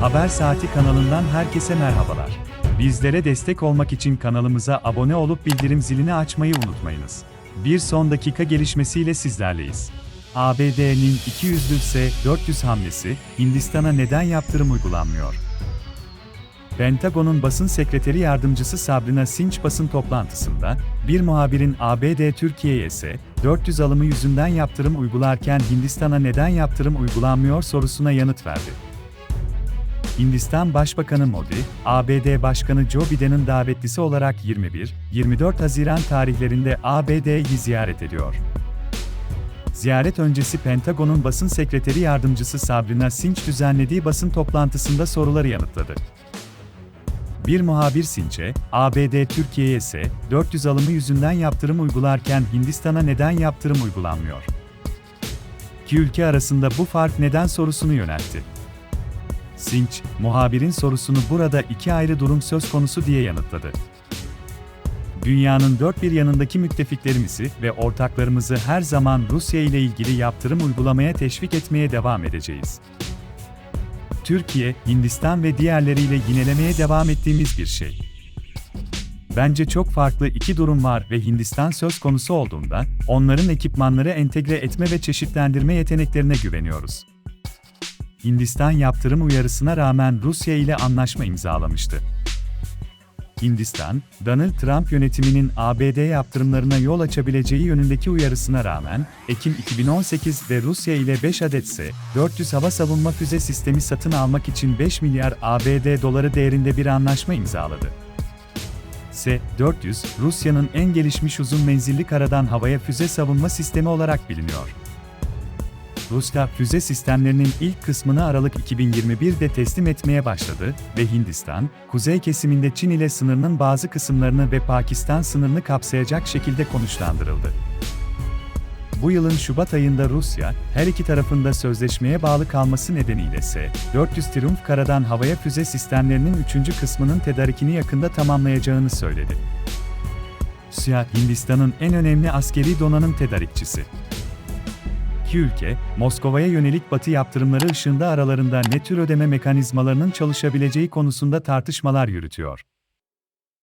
Haber Saati kanalından herkese merhabalar. Bizlere destek olmak için kanalımıza abone olup bildirim zilini açmayı unutmayınız. Bir son dakika gelişmesiyle sizlerleyiz. ABD'nin 200'lü S-400 hamlesi, Hindistan'a neden yaptırım uygulanmıyor? Pentagon'un basın sekreteri yardımcısı Sabrina Sinch basın toplantısında, bir muhabirin ABD Türkiye'ye S-400 alımı yüzünden yaptırım uygularken Hindistan'a neden yaptırım uygulanmıyor sorusuna yanıt verdi. Hindistan Başbakanı Modi, ABD Başkanı Joe Biden'ın davetlisi olarak 21-24 Haziran tarihlerinde ABD'yi ziyaret ediyor. Ziyaret öncesi Pentagon'un basın sekreteri yardımcısı Sabrina Sinch düzenlediği basın toplantısında soruları yanıtladı. Bir muhabir Sinç'e, ABD Türkiye'ye ise 400 alımı yüzünden yaptırım uygularken Hindistan'a neden yaptırım uygulanmıyor? İki ülke arasında bu fark neden sorusunu yöneltti. Sinç, muhabirin sorusunu burada iki ayrı durum söz konusu diye yanıtladı. Dünyanın dört bir yanındaki müttefiklerimizi ve ortaklarımızı her zaman Rusya ile ilgili yaptırım uygulamaya teşvik etmeye devam edeceğiz. Türkiye, Hindistan ve diğerleriyle yinelemeye devam ettiğimiz bir şey. Bence çok farklı iki durum var ve Hindistan söz konusu olduğunda, onların ekipmanları entegre etme ve çeşitlendirme yeteneklerine güveniyoruz. Hindistan yaptırım uyarısına rağmen Rusya ile anlaşma imzalamıştı. Hindistan, Donald Trump yönetiminin ABD yaptırımlarına yol açabileceği yönündeki uyarısına rağmen, Ekim 2018'de Rusya ile 5 adet S-400 hava savunma füze sistemi satın almak için 5 milyar ABD doları değerinde bir anlaşma imzaladı. S-400, Rusya'nın en gelişmiş uzun menzilli karadan havaya füze savunma sistemi olarak biliniyor. Rusya füze sistemlerinin ilk kısmını Aralık 2021'de teslim etmeye başladı ve Hindistan, kuzey kesiminde Çin ile sınırının bazı kısımlarını ve Pakistan sınırını kapsayacak şekilde konuşlandırıldı. Bu yılın Şubat ayında Rusya, her iki tarafında sözleşmeye bağlı kalması nedeniyle S-400 Triumph karadan havaya füze sistemlerinin üçüncü kısmının tedarikini yakında tamamlayacağını söyledi. Rusya, Hindistan'ın en önemli askeri donanım tedarikçisi. İki ülke, Moskova'ya yönelik Batı yaptırımları ışığında aralarında ne tür ödeme mekanizmalarının çalışabileceği konusunda tartışmalar yürütüyor.